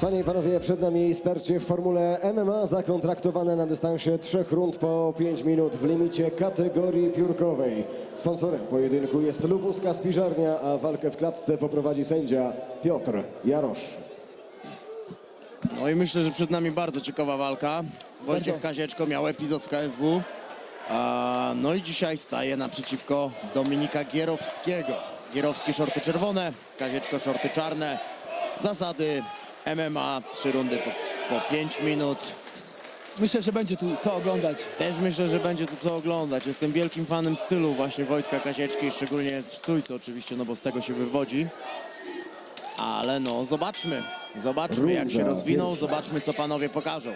Panie i panowie, przed nami starcie w formule MMA zakontraktowane na dystansie trzech rund po 5 minut w limicie kategorii piórkowej. Sponsorem pojedynku jest Lubuska Spiżarnia, a walkę w klatce poprowadzi sędzia Piotr Jarosz. No i myślę, że przed nami bardzo ciekawa walka. Wojciech Kazieczko miał epizod w KSW. A, no i dzisiaj staje naprzeciwko Dominika Gierowskiego. Gierowski szorty czerwone, Kazieczko szorty czarne. Zasady MMA, trzy rundy po, po 5 minut. Myślę, że będzie tu co oglądać. Też myślę, że będzie tu co oglądać. Jestem wielkim fanem stylu właśnie Wojtka Kazieczki, szczególnie stójcy oczywiście, no bo z tego się wywodzi. Ale no, zobaczmy. Zobaczmy, jak się Runda rozwiną, pierwsza. zobaczmy, co panowie pokażą.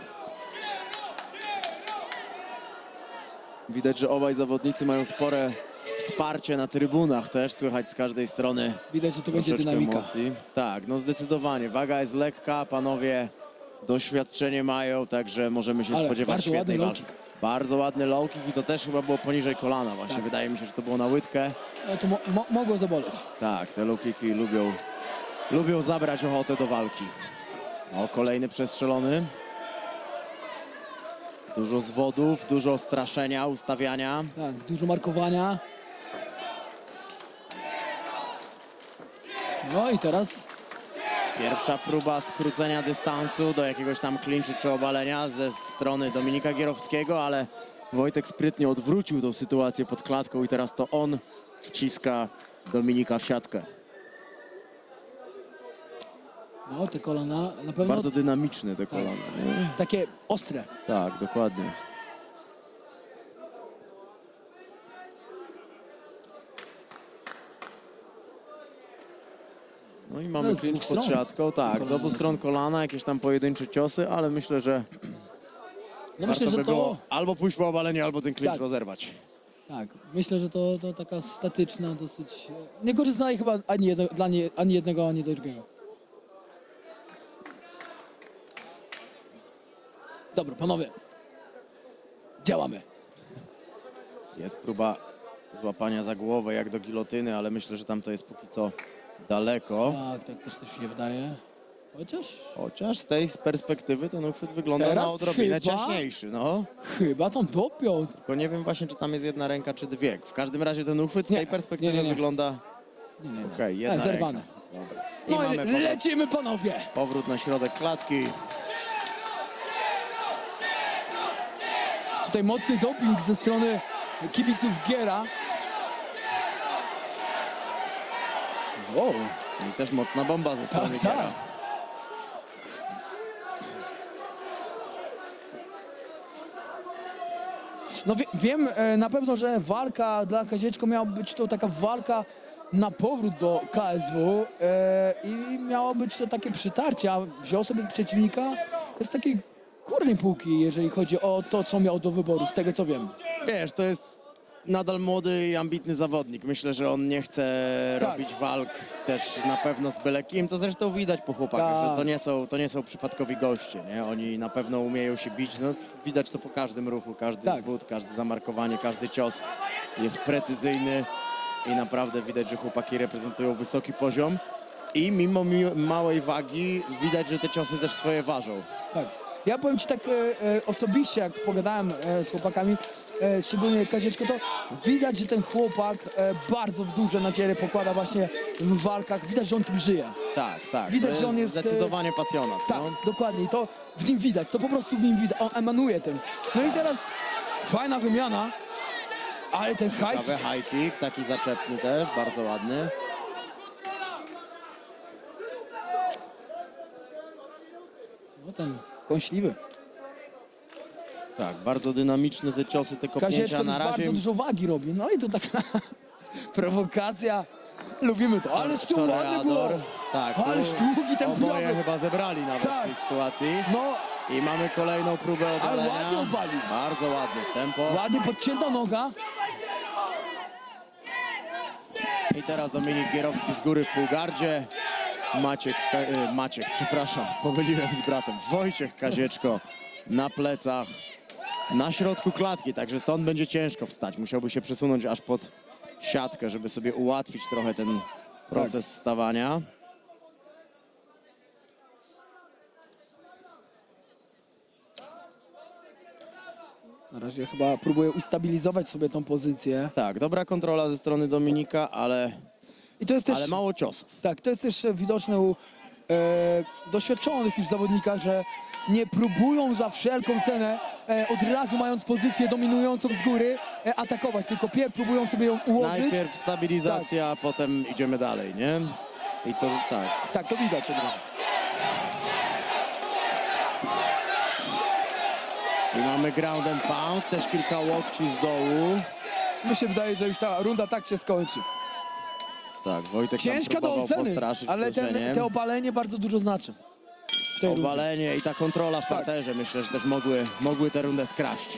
Widać, że obaj zawodnicy mają spore wsparcie na trybunach też, słychać z każdej strony Widać, że to będzie troszeczkę dynamika. emocji. Tak, no zdecydowanie. Waga jest lekka, panowie doświadczenie mają, także możemy się Ale spodziewać bardzo ładny świetnej low walki. Bardzo ładny low kick i to też chyba było poniżej kolana właśnie. Tak. Wydaje mi się, że to było na łydkę. No, to mo mo mogło zaboleć. Tak, te low kicki lubią, lubią zabrać ochotę do walki. O, kolejny przestrzelony. Dużo zwodów, dużo straszenia, ustawiania. Tak, dużo markowania. No i teraz Pierwsza próba skrócenia dystansu do jakiegoś tam klinczu czy obalenia ze strony Dominika Gierowskiego, ale Wojtek sprytnie odwrócił tą sytuację pod klatką i teraz to on wciska Dominika w siatkę. no, te kolana na pewno Bardzo dynamiczne te kolana. nie? takie ostre. Tak, dokładnie. No i mamy No, klincz pod siatką. Tak, z obu stron kolana, jakieś tam pojedyncze ciosy, ale myślę, że No myślę, że by to... albo pójść po obalenie, albo ten klincz Tak. rozerwać. Tak, myślę, że to, to taka statyczna, dosyć... Niekorzystna i chyba ani, jedno, dla nie, ani jednego, ani drugiego. Dobra, panowie. Działamy. Jest próba złapania za głowę jak do gilotyny, ale myślę, że tam to jest póki co daleko. Tak, tak też, też się wydaje. Chociaż Chociaż z tej perspektywy ten uchwyt wygląda Teraz na odrobinę chyba- ciaśniejszy. No. chyba tam dopiął. Tylko nie wiem właśnie, czy tam jest jedna ręka, czy dwie. W każdym razie ten uchwyt z Nie, tej perspektywy nie, nie, nie. wygląda... Nie, nie, nie. Okej, jedna Tak, zerwane. ręka. Dobra. I No mamy i powrót, lecimy panowie. powrót na środek klatki. Tutaj mocny doping ze strony kibiców Giera. Wow. I też mocna bomba ze strony Tak, Giera. tak. No wie, wiem e, na pewno, że walka dla Kazieczko miała być to taka walka na powrót do KSW e, i miało być to takie przytarcie, a wziął sobie przeciwnika z takiej górnej półki, jeżeli chodzi o to, co miał do wyboru, z tego co wiem. Wiesz, to jest nadal młody i ambitny zawodnik. Myślę, że on nie chce Tak. robić walk też na pewno z byle kim, co zresztą widać po chłopakach, Tak. że to nie, są, to nie są przypadkowi goście, nie? Oni na pewno umieją się bić, no widać to po każdym ruchu, każdy Tak. zwód, każde zamarkowanie, każdy cios jest precyzyjny i naprawdę widać, że chłopaki reprezentują wysoki poziom i mimo mi małej wagi widać, że te ciosy też swoje ważą. Tak. Ja powiem Ci tak e, e, osobiście, jak pogadałem e, z chłopakami, e, szczególnie Kazieczko, to widać, że ten chłopak e, bardzo duże nadzieje pokłada właśnie w walkach. Widać, że on tym żyje. Tak, tak. Widać, to że on jest, e, zdecydowanie pasjonat. Tak, no. dokładnie. I to w nim widać, to po prostu w nim widać. On emanuje tym. No i teraz fajna wymiana, ale ten hajk, Ciekawy high kick, taki zaczepny też, bardzo ładny. no ten kąśliwy. Tak, bardzo dynamiczne te ciosy, te kopnięcia na razie. bardzo dużo wagi robi. No i to taka prowokacja. Lubimy to. Ależ tu ładne było. Toreador. Tak, tu Ależ długi ten oboje prawy. chyba zebrali nawet Tak. w tej sytuacji. No, I mamy kolejną próbę obalenia. ładnie obalił. Bardzo ładnie w tempo. ładnie podcięta noga. I teraz Dominik Gierowski z góry w półgardzie. Maciek, e, Maciek, przepraszam, pomyliłem z bratem. Wojciech Kazieczko na plecach, na środku klatki, także stąd będzie ciężko wstać. Musiałby się przesunąć aż pod siatkę, żeby sobie ułatwić trochę ten proces tak. wstawania. Na razie chyba próbuje ustabilizować sobie tą pozycję. Tak, dobra kontrola ze strony Dominika, ale i to jest też, ale mało ciosów. tak, to jest też widoczne u e, doświadczonych już zawodnikach, że nie próbują za wszelką cenę, e, od razu mając pozycję dominującą z góry, e, atakować, tylko pierw próbują sobie ją ułożyć. Najpierw stabilizacja, potem idziemy dalej, nie? I to tak. Tak, to widać od razu. I mamy ground and pound, też kilka łokci z dołu. Mi się wydaje, że już ta runda tak się skończy. Tak, Wojtek Ciężka do próbował oceny, postraszyć ale ten, uderzeniem. te obalenie bardzo dużo znaczy. W tej rundzie. Obalenie i ta kontrola w Tak. parterze myślę, że też mogły, mogły tę rundę skraść.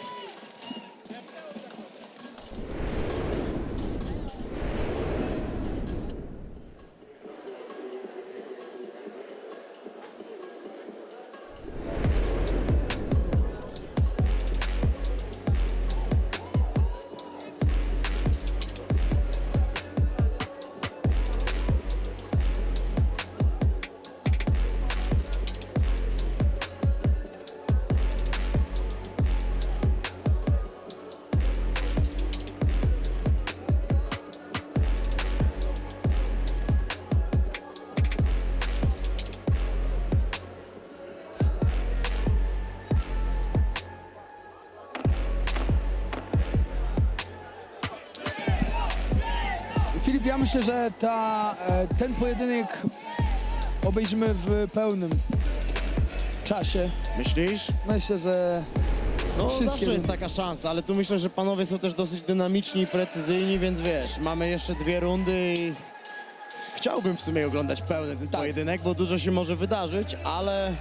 Myślę, że ta, e, ten pojedynek obejrzymy w pełnym czasie. Myślisz? Myślę, że No Wszystkie zawsze jest taka szansa, ale tu myślę, że panowie są też dosyć dynamiczni i precyzyjni, więc wiesz, mamy jeszcze dwie rundy i chciałbym w sumie oglądać pełny ten Tak. pojedynek, bo dużo się może wydarzyć, ale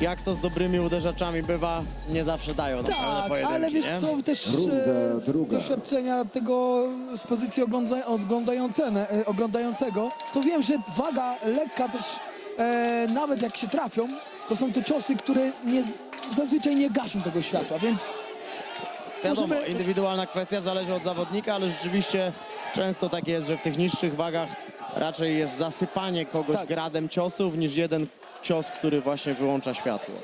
jak to z dobrymi uderzaczami bywa, nie zawsze dają tak, pojedynki, ale wiesz nie? co, też Runda e, z druga. doświadczenia tego z pozycji ogląda, oglądającene, e, oglądającego, to wiem, że waga lekka też, e, nawet jak się trafią, to są to ciosy, które nie, zazwyczaj nie gaszą tego światła, więc Wiadomo, możemy- indywidualna kwestia zależy od zawodnika, ale rzeczywiście często tak jest, że w tych niższych wagach raczej jest zasypanie kogoś Tak. gradem ciosów niż jeden cios, który właśnie wyłącza światło.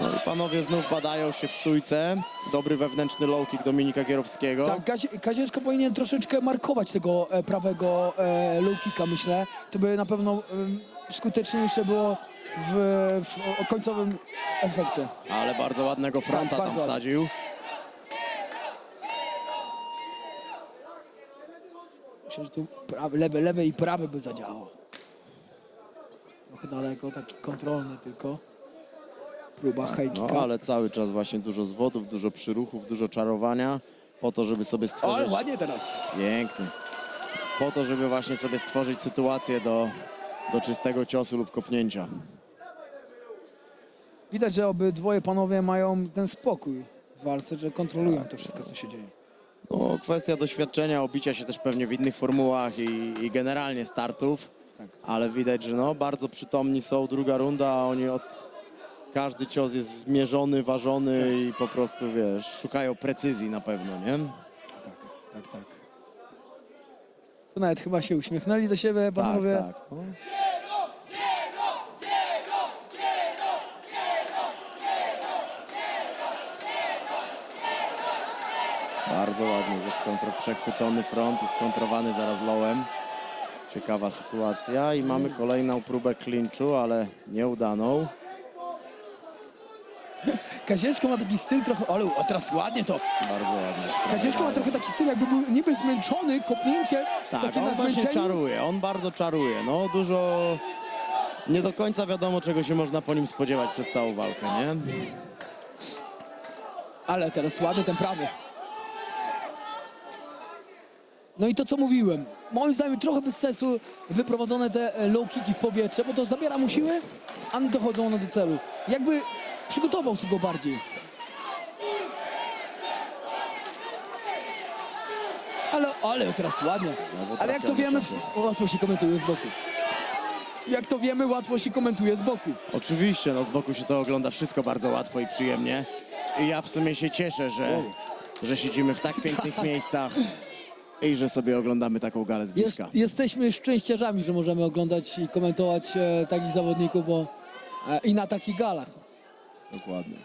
No i panowie znów badają się w stójce. Dobry wewnętrzny low kick Dominika Gierowskiego. Tak, Kazie, Kazieczko powinien troszeczkę markować tego e, prawego e, low kicka, myślę. To by na pewno skuteczniejsze było w, w końcowym efekcie. Ale bardzo ładnego fronta Tak, tam bardzo ładnie. wsadził. Myślę, że tu prawy, lewe, lewe i prawe by zadziałało. Trochę daleko, taki kontrolny tylko. Próba high No kicka. ale cały czas właśnie dużo zwodów, dużo przyruchów, dużo czarowania po to, żeby sobie Ale stworzyć... ładnie teraz. Piękny. Po to, żeby właśnie sobie stworzyć sytuację do, do czystego ciosu lub kopnięcia. Widać, że obydwoje panowie mają ten spokój w walce, że kontrolują to wszystko, co się dzieje. No, kwestia doświadczenia, obicia się też pewnie w innych formułach i, i generalnie startów. Tak. Ale widać, że no, bardzo przytomni są. Druga runda, a oni od... Każdy cios jest zmierzony, ważony i po prostu, wiesz, szukają precyzji na pewno, nie? Tak, tak, tak. Tu nawet chyba się uśmiechnęli do siebie panowie. Tak, tak. No. Bardzo ładnie, już skontro, przechwycony front i skontrowany zaraz lołem. Ciekawa sytuacja i mamy kolejną próbę clinchu, ale nieudaną. Kazieczko ma taki styl trochę, ale o, teraz ładnie to. Bardzo ładnie. Kazieczko ma trochę taki styl, jakby był niby zmęczony, kopnięcie, Tak, takie na on właśnie zmęczeniu. czaruje, on bardzo czaruje. No dużo... Nie do końca wiadomo, czego się można po nim spodziewać przez całą walkę, nie? Ale teraz ładny ten prawy. No i to co mówiłem, moim zdaniem trochę bez sensu wyprowadzone te e, low kicki w powietrze, bo to zabiera mu siły, a nie dochodzą one do celu. Jakby przygotował sobie go bardziej. Ale, ale teraz ładnie. Ale jak to wiemy, ciosy. łatwo się komentuje z boku. Jak to wiemy, łatwo się komentuje z boku. Oczywiście, no z boku się to ogląda wszystko bardzo łatwo i przyjemnie. I ja w sumie się cieszę, że, że siedzimy w tak pięknych miejscach i że sobie oglądamy taką galę z Jest, bliska. jesteśmy szczęściarzami, że możemy oglądać i komentować e, takich zawodników, bo e, i na takich galach. Dokładnie.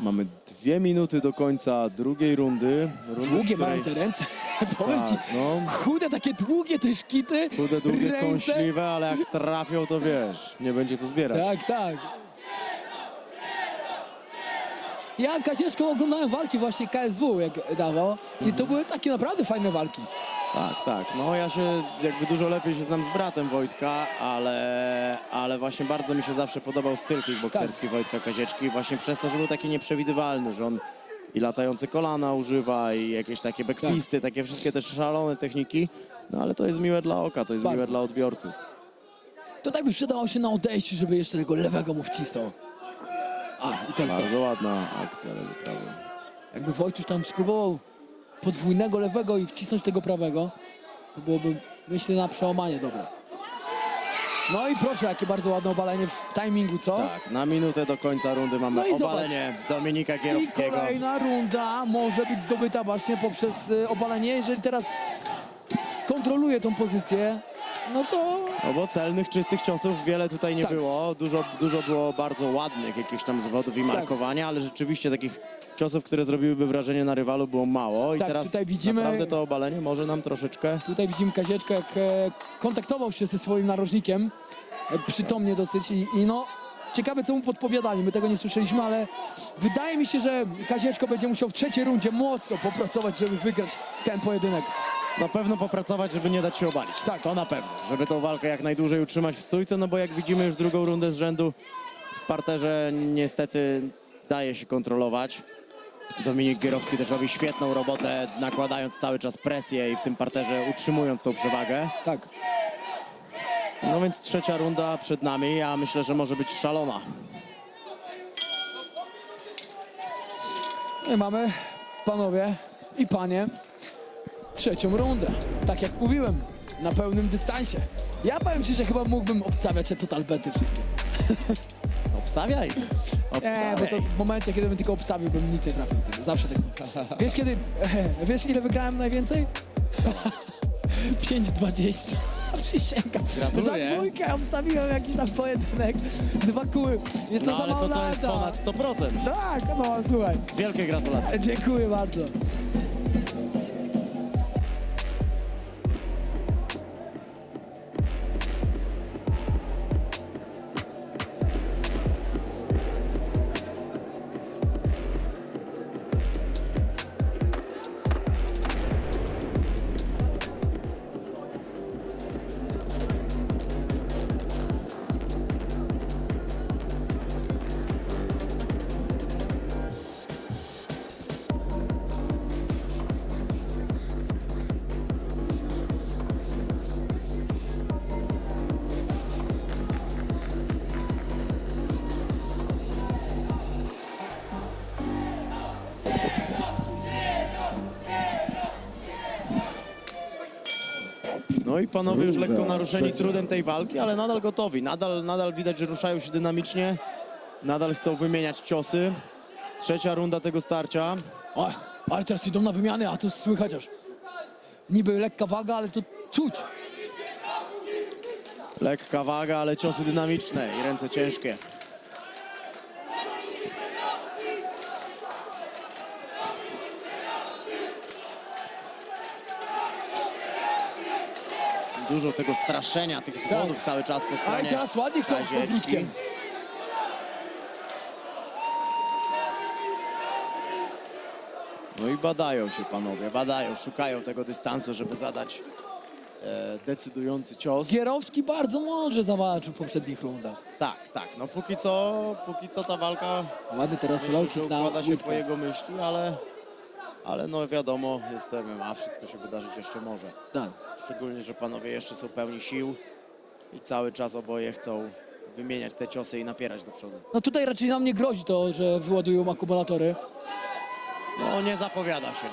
Mamy dwie minuty do końca drugiej rundy. rundy w Długie której- mają te ręce. Powiem ci, Tak, no. chude, takie długie te szkity. Chude, długie, ręce. kąśliwe, ale jak trafią, to wiesz, nie będzie co zbierać. Tak, tak. Ja Kazieszką oglądałem walki właśnie KSW, jak dawał. I to były takie naprawdę fajne walki. Tak, tak. No ja się jakby dużo lepiej się znam z bratem Wojtka, ale, ale właśnie bardzo mi się zawsze podobał styl kickbokserski Wojtka Kazieczki właśnie przez to, że był taki nieprzewidywalny, że on i latające kolana używa i jakieś takie bekwisty, takie wszystkie te szalone techniki. No ale to jest miłe dla oka, to jest Bardzo. miłe dla odbiorców. To tak by przydało się na odejściu, żeby jeszcze tego lewego mu wcisnął. A, i. Bardzo ładna akcja lewy prawy. Jakby Wojciech tam spróbował podwójnego lewego i wcisnąć tego prawego, to byłoby, myślę, na przełamanie dobre. No i proszę, jakie bardzo ładne obalenie w timingu, co? Tak, na minutę do końca rundy mamy No i zobacz. obalenie Dominika I Gierowskiego. kolejna runda może być zdobyta właśnie poprzez y, obalenie. Jeżeli teraz skontroluje tą pozycję, no to No bo celnych, czystych ciosów wiele tutaj nie Tak. było. Dużo, dużo było bardzo ładnych jakichś tam zwodów i markowania, ale rzeczywiście takich ciosów, które zrobiłyby wrażenie na rywalu było mało. I Tak, teraz tutaj widzimy- naprawdę to obalenie może nam troszeczkę... tutaj widzimy Kazieczkę, jak e, kontaktował się ze swoim narożnikiem, e, przytomnie dosyć i, i no ciekawe co mu podpowiadali, my tego nie słyszeliśmy, ale wydaje mi się, że Kazieczko będzie musiał w trzeciej rundzie mocno popracować, żeby wygrać ten pojedynek. Na pewno popracować, żeby nie dać się obalić. Tak. To na pewno. Żeby tą walkę jak najdłużej utrzymać w stójce, no bo jak widzimy już drugą rundę z rzędu w parterze niestety daje się kontrolować. Dominik Gierowski też robi świetną robotę, nakładając cały czas presję i w tym parterze utrzymując tą przewagę. Tak. No więc trzecia runda przed nami, ja myślę, że może być szalona. I mamy, panowie i panie, trzecią rundę. Tak jak mówiłem, na pełnym dystansie. Ja powiem ci, że chyba mógłbym obstawiać te total bety wszystkie. Obstawiaj. Nie, bo to w momencie, kiedy bym tylko obstawił, bym nic nie trafił. Zawsze tak. Wiesz kiedy, wiesz ile wygrałem najwięcej? 5,20. Przysięgam. Gratuluję. Za dwójkę obstawiłem jakiś tam pojedynek. Dwa kuły. Jest to No za ale mało to, to jest lata. ponad 100%. Tak, no słuchaj. Wielkie gratulacje. Dziękuję bardzo. I panowie już lekko naruszeni trudem tej walki, ale nadal gotowi. Nadal, nadal widać, że ruszają się dynamicznie. Nadal chcą wymieniać ciosy. Trzecia runda tego starcia. O, ale teraz idą na wymiany, a to słychać aż. Niby lekka waga, ale to czuć. Lekka waga, ale ciosy dynamiczne i ręce ciężkie. Dużo tego straszenia, tych zwodów cały czas po Ale stronie teraz ładnie chcą powrótkiem. No i badają się panowie, badają, szukają tego dystansu, żeby zadać e, decydujący cios. Gierowski bardzo mądrze zawalczył w poprzednich rundach. Tak, tak, no póki co, póki co ta walka Ładny teraz low kick na układa się łydkę. po jego myśli, ale, ale no wiadomo, jest MMA, wszystko się wydarzyć jeszcze może. Tak. Szczególnie, że panowie jeszcze są pełni sił i cały czas oboje chcą wymieniać te ciosy i napierać do przodu. No tutaj raczej nam nie grozi to, że wyładują akumulatory. No nie zapowiada się.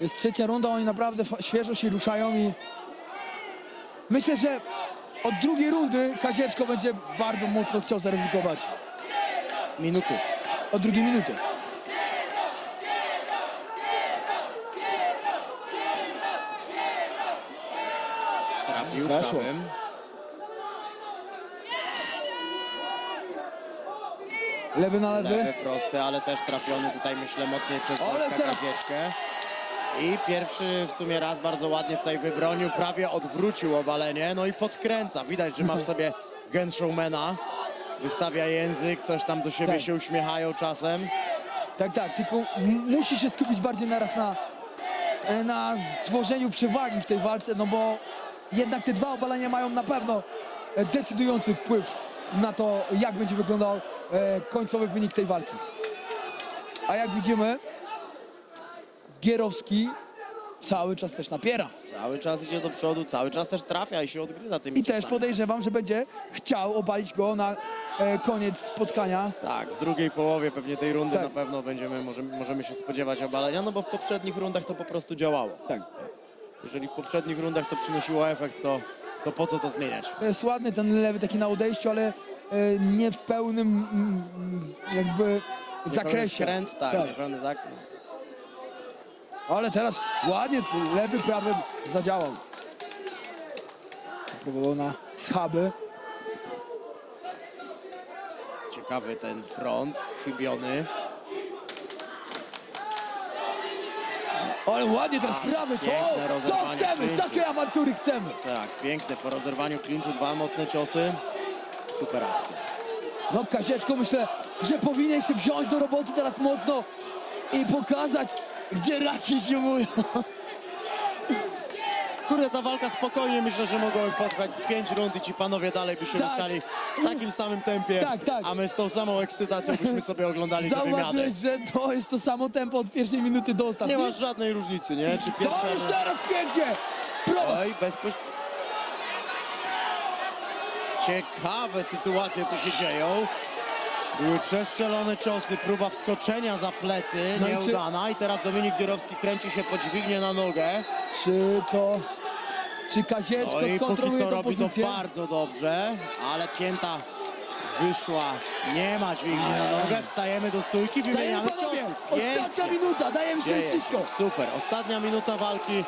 Jest trzecia runda, oni naprawdę fa- świeżo się ruszają i myślę, że od drugiej rundy Kazieczko będzie bardzo mocno chciał zaryzykować. Minuty. Od drugiej minuty. Trafił Weszło. prawym. Lewy na lewy. Lewy prosty, ale też trafiony tutaj myślę mocniej przez Ale teraz- Kazieczkę. I pierwszy w sumie raz bardzo ładnie tutaj wybronił, prawie odwrócił obalenie, no i podkręca. Widać, że ma w sobie gen showmana. Wystawia język, coś tam do siebie Tak. się uśmiechają czasem. Tak, tak, tylko m- musi się skupić bardziej naraz na, e, na stworzeniu przewagi w tej walce, no bo jednak te dwa obalenia mają na pewno e, decydujący wpływ na to, jak będzie wyglądał e, końcowy wynik tej walki. A jak widzimy, Gierowski cały czas też napiera. Cały czas idzie do przodu, cały czas też trafia i się odgryza tymi I też podejrzewam, że będzie chciał obalić go na e, koniec spotkania. Tak, w drugiej połowie pewnie tej rundy Tak. na pewno będziemy, możemy, możemy się spodziewać obalenia, no bo w poprzednich rundach to po prostu działało. Tak. Jeżeli w poprzednich rundach to przynosiło efekt, to, to po co to zmieniać? To jest ładny ten lewy taki na odejściu, ale e, nie w pełnym mm, jakby zakresie. Skręt, tak, Tak. niepełny zakręt. Ale teraz ładnie lewy, prawy zadziałał. Próbował na schaby. Ciekawy ten front, chybiony. Ale ładnie teraz prawy, to, piękne to rozerwanie chcemy, klinczu. takiej awantury chcemy. Tak, piękne po rozerwaniu klinczu, dwa mocne ciosy. Super akcja. No Kazieczko myślę, że powinien się wziąć do roboty teraz mocno i pokazać, gdzie raki zimują. Kurde, ta walka spokojnie myślę, że mogłaby potrwać z pięć rund i ci panowie dalej by się Tak. ruszali w takim samym tempie. Tak, tak. A my z tą samą ekscytacją byśmy sobie oglądali. Zauważyłeś, że to jest to samo tempo od pierwszej minuty do Nie ostatniej. masz żadnej różnicy, nie? Czy pierwsza... To już teraz pięknie! Prowadź! Oj, bezpoś... Ciekawe sytuacje tu się dzieją. Były przestrzelone ciosy, próba wskoczenia za plecy, No i czy- nieudana. I teraz Dominik Gierowski kręci się podźwignie na nogę. Czy to... Czy Kazieczko No i póki skontroluje co robi to pozycję? bardzo dobrze, ale pięta wyszła. Nie ma dźwigni na nogę, wstajemy do stójki, Wstajemy wymieniamy panowie! ciosy. Ostatnia Pięknie. minuta, dajemy się Dzieje się. wszystko. Super, ostatnia minuta walki.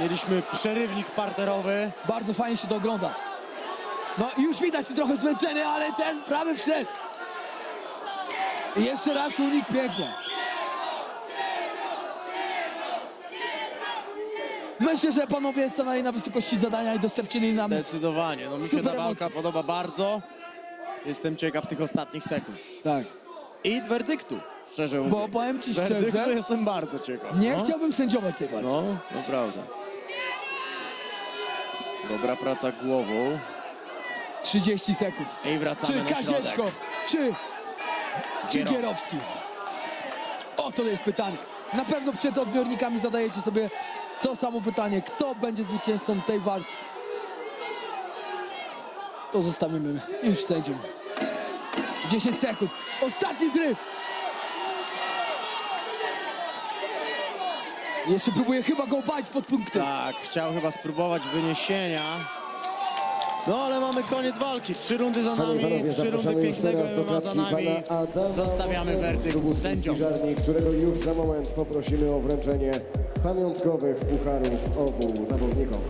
Mieliśmy przerywnik parterowy. Bardzo fajnie się to ogląda. No i już widać trochę zmęczenie, ale ten prawy wszedł. I jeszcze raz unik pięknie. Myślę, że panowie stanęli na wysokości zadania i dostarczyli nam... Zdecydowanie. No mi się Super ta walka emocje. podoba bardzo. Jestem ciekaw tych ostatnich sekund. Tak. I z werdyktu, szczerze Bo mówiąc. powiem ci Z werdyktu szczerze, jestem bardzo ciekaw. nie no. chciałbym sędziować tej walki. No, naprawdę. Dobra praca głową. 30 sekund. I wracamy Czy na środek. Kazieczko, czy, czy Gierowski. Gierowski? O, to jest pytanie. Na pewno przed odbiornikami zadajecie sobie to samo pytanie. Kto będzie zwycięzcą tej walki? To zostawimy już sędziom. 10 sekund. Ostatni zryw. Jeszcze próbuję chyba go obalić pod punkty. Tak, chciał chyba spróbować wyniesienia. No ale mamy koniec walki. Trzy rundy za nami, panowie, trzy rundy pięknego MMA za nami. Zostawiamy werdykt sędziom. Spiżarni, którego już za moment poprosimy o wręczenie pamiątkowych pucharów obu zawodnikom.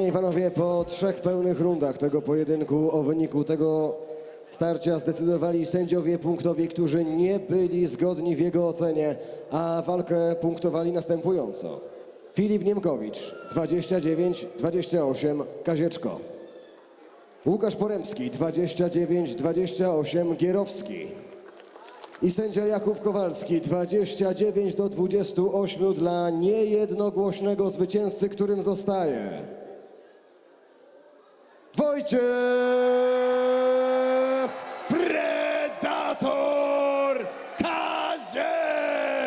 Panie i panowie, po trzech pełnych rundach tego pojedynku o wyniku tego Starcia zdecydowali sędziowie punktowi, którzy nie byli zgodni w jego ocenie, a walkę punktowali następująco. Filip Niemkowicz 29-28 Kazieczko. Łukasz Poremski 29-28 Gierowski. I sędzia Jakub Kowalski 29 do 28 dla niejednogłośnego zwycięzcy, którym zostaje Wojciech